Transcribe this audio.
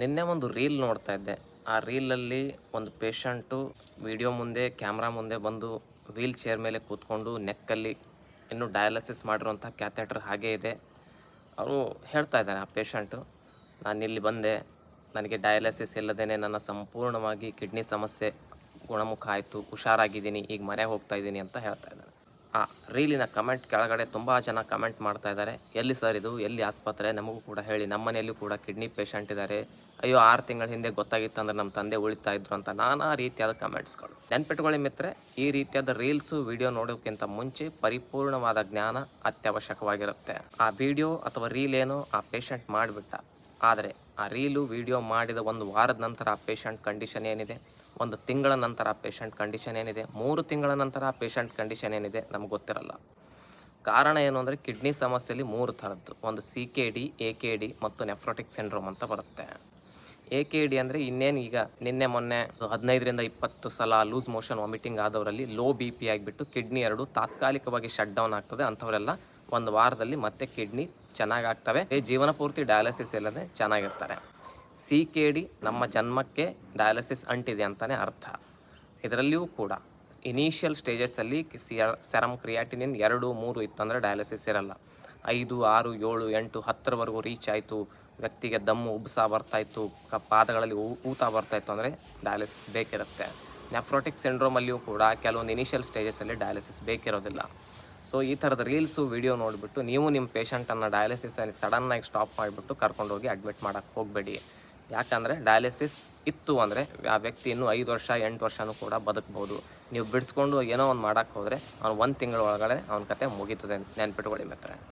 ನಿನ್ನೆ ಒಂದು ರೀಲ್ ನೋಡ್ತಾ ಇದ್ದೆ. ಆ ರೀಲಲ್ಲಿ ಒಂದು ಪೇಷಂಟು ವಿಡಿಯೋ ಮುಂದೆ, ಕ್ಯಾಮ್ರಾ ಮುಂದೆ ಬಂದು ವೀಲ್ ಚೇರ್ ಮೇಲೆ ಕೂತ್ಕೊಂಡು ನೆಕ್ಕಲ್ಲಿ ಇನ್ನೂ ಡಯಾಲಿಸಿಸ್ ಮಾಡಿರುವಂಥ ಕ್ಯಾಥೆಟ್ರ್ ಹಾಗೇ ಇದೆ. ಅವರು ಹೇಳ್ತಾ ಇದ್ದಾರೆ ಆ ಪೇಷಂಟು, ನಾನು ಇಲ್ಲಿ ಬಂದೆ, ನನಗೆ ಡಯಾಲಿಸಿಸ್ ಇಲ್ಲದೇ ನನ್ನ ಸಂಪೂರ್ಣವಾಗಿ ಕಿಡ್ನಿ ಸಮಸ್ಯೆ, ಗುಣಮುಖ ಆಯಿತು, ಹುಷಾರಾಗಿದ್ದೀನಿ, ಈಗ ಮನೆಗೆ ಹೋಗ್ತಾ ಇದ್ದೀನಿ ಅಂತ ಹೇಳ್ತಾ ಇದ್ದಾರೆ. ಆ ರೀಲಿನ ಕಮೆಂಟ್ ಕೆಳಗಡೆ ತುಂಬ ಜನ ಕಮೆಂಟ್ ಮಾಡ್ತಾ ಇದ್ದಾರೆ. ಎಲ್ಲಿ ಸರ್ ಇದು? ಎಲ್ಲಿ ಆಸ್ಪತ್ರೆ? ನಮಗೂ ಕೂಡ ಹೇಳಿ. ನಮ್ಮ ಮನೆಯಲ್ಲೂ ಕೂಡ ಕಿಡ್ನಿ ಪೇಷಂಟ್ ಇದ್ದಾರೆ. ಅಯ್ಯೋ, ಆರು ತಿಂಗಳ ಹಿಂದೆ ಗೊತ್ತಾಗಿತ್ತು ಅಂದ್ರೆ ನಮ್ಮ ತಂದೆ ಉಳಿತಾ ಇದ್ರು ಅಂತ ನಾನಾ ರೀತಿಯಾದ ಕಮೆಂಟ್ಸ್ಗಳು ನೆನ್ಪಿಟ್ಕೊಳ್ಳಿ ಮಿತ್ರೆ ಈ ರೀತಿಯಾದ ರೀಲ್ಸು, ವಿಡಿಯೋ ನೋಡೋದಕ್ಕಿಂತ ಮುಂಚೆ ಪರಿಪೂರ್ಣವಾದ ಜ್ಞಾನ ಅತ್ಯವಶ್ಯಕವಾಗಿರುತ್ತೆ. ಆ ವಿಡಿಯೋ ಅಥವಾ ರೀಲ್ ಏನೋ ಆ ಪೇಷಂಟ್ ಮಾಡಿಬಿಟ್ಟ ಆದರೆ ಆ ರೀಲು ವಿಡಿಯೋ ಮಾಡಿದ ಒಂದು ವಾರದ ನಂತರ ಆ ಪೇಷಂಟ್ ಕಂಡೀಷನ್ ಏನಿದೆ? ಒಂದು ತಿಂಗಳ ನಂತರ ಆ ಪೇಷಂಟ್ ಕಂಡೀಷನ್ ಏನಿದೆ? ಮೂರು ತಿಂಗಳ ನಂತರ ಆ ಪೇಷಂಟ್ ಕಂಡೀಷನ್ ಏನಿದೆ? ನಮ್ಗೆ ಗೊತ್ತಿರಲ್ಲ. ಕಾರಣ ಏನು ಅಂದರೆ ಕಿಡ್ನಿ ಸಮಸ್ಯೆಯಲ್ಲಿ ಮೂರು ಥರದ್ದು. ಒಂದು C K D A K D ಮತ್ತು ನೆಫ್ರೋಟಿಕ್ ಸಿಂಡ್ರೋಮ್ ಅಂತ ಬರುತ್ತೆ. ಎ ಕೆ ಡಿ ಅಂದರೆ ಇನ್ನೇನು ಈಗ ನಿನ್ನೆ, ಮೊನ್ನೆ, ಹದಿನೈದರಿಂದ ಇಪ್ಪತ್ತು ಸಲ ಲೂಸ್ ಮೋಷನ್ ವಾಮಿಟಿಂಗ್ ಆದವರಲ್ಲಿ ಲೋ ಬಿ ಪಿ ಆಗಿಬಿಟ್ಟು ಕಿಡ್ನಿ ಎರಡು ತಾತ್ಕಾಲಿಕವಾಗಿ ಶಟ್ ಡೌನ್ ಆಗ್ತದೆ ಅಂಥವರೆಲ್ಲ ಒಂದು ವಾರದಲ್ಲಿ ಮತ್ತೆ ಕಿಡ್ನಿ ಚೆನ್ನಾಗಾಗ್ತವೆ. ಈ ಜೀವನ ಪೂರ್ತಿ ಡಯಾಲಿಸಿಸ್ ಇಲ್ಲದೆ ಚೆನ್ನಾಗಿರ್ತಾರೆ. ಸಿ ಕೆ ಡಿ ನಮ್ಮ ಜನ್ಮಕ್ಕೆ ಡಯಾಲಿಸಿಸ್ ಅಂಟಿದೆ ಅಂತಲೇ ಅರ್ಥ. ಇದರಲ್ಲಿಯೂ ಕೂಡ ಇನಿಷಿಯಲ್ ಸ್ಟೇಜಸ್ಸಲ್ಲಿ ಸೆರಮ್ ಕ್ರಿಯಾಟಿನಿನ್ ಎರಡು, ಮೂರು ಇತ್ತಂದರೆ ಡಯಾಲಿಸಿಸ್ ಇರಲ್ಲ. ಐದು, ಆರು, ಏಳು, ಎಂಟು, ಹತ್ತರವರೆಗೂ ರೀಚ್ ಆಯಿತು. ವ್ಯಕ್ತಿಗೆ ದಮ್ಮು, ಉಬ್ಸ ಬರ್ತಾಯಿತ್ತು ಪಾದಗಳಲ್ಲಿ ಊತ ಬರ್ತಾಯಿತ್ತು ಅಂದರೆ ಡಯಾಲಿಸಿಸ್ ಬೇಕಿರುತ್ತೆ. ನೆಫ್ರೋಟಿಕ್ ಸಿಂಡ್ರೋಮಲ್ಲಿಯೂ ಕೂಡ ಕೆಲವೊಂದು ಇನಿಷಿಯಲ್ ಸ್ಟೇಜಸಲ್ಲಿ ಡಯಾಲಿಸಿಸ್ ಬೇಕಿರೋದಿಲ್ಲ. ಸೊ ಈ ಥರದ ರೀಲ್ಸು ವಿಡಿಯೋ ನೋಡಿಬಿಟ್ಟು ನೀವು ನಿಮ್ಮ ಪೇಷಂಟನ್ನು ಡಯಾಲಿಸಿಸಲ್ಲಿ ಸಡನ್ನಾಗಿ ಸ್ಟಾಪ್ ಮಾಡಿಬಿಟ್ಟು ಕರ್ಕೊಂಡೋಗಿ ಅಡ್ಮಿಟ್ ಮಾಡೋಕ್ಕೆ ಹೋಗಬೇಡಿ. ಯಾಕಂದರೆ ಡಯಾಲಿಸಿಸ್ ಇತ್ತು ಅಂದರೆ ಆ ವ್ಯಕ್ತಿ ಇನ್ನೂ ಐದು ವರ್ಷ, ಎಂಟು ವರ್ಷನೂ ಕೂಡ ಬದುಕ್ಬೋದು. ನೀವು ಬಿಡಿಸ್ಕೊಂಡು ಏನೋ ಒಂದು ಮಾಡೋಕ್ಕೆ ಹೋದರೆ ಅವ್ನು ಒಂದು ತಿಂಗಳ ಒಳಗಡೆ ಅವನ ಕತೆ ಮುಗೀತದೆ, ನೆನ್ಪಿಟ್ಕೊಳ್ಳಿ ಮಿತ್ರ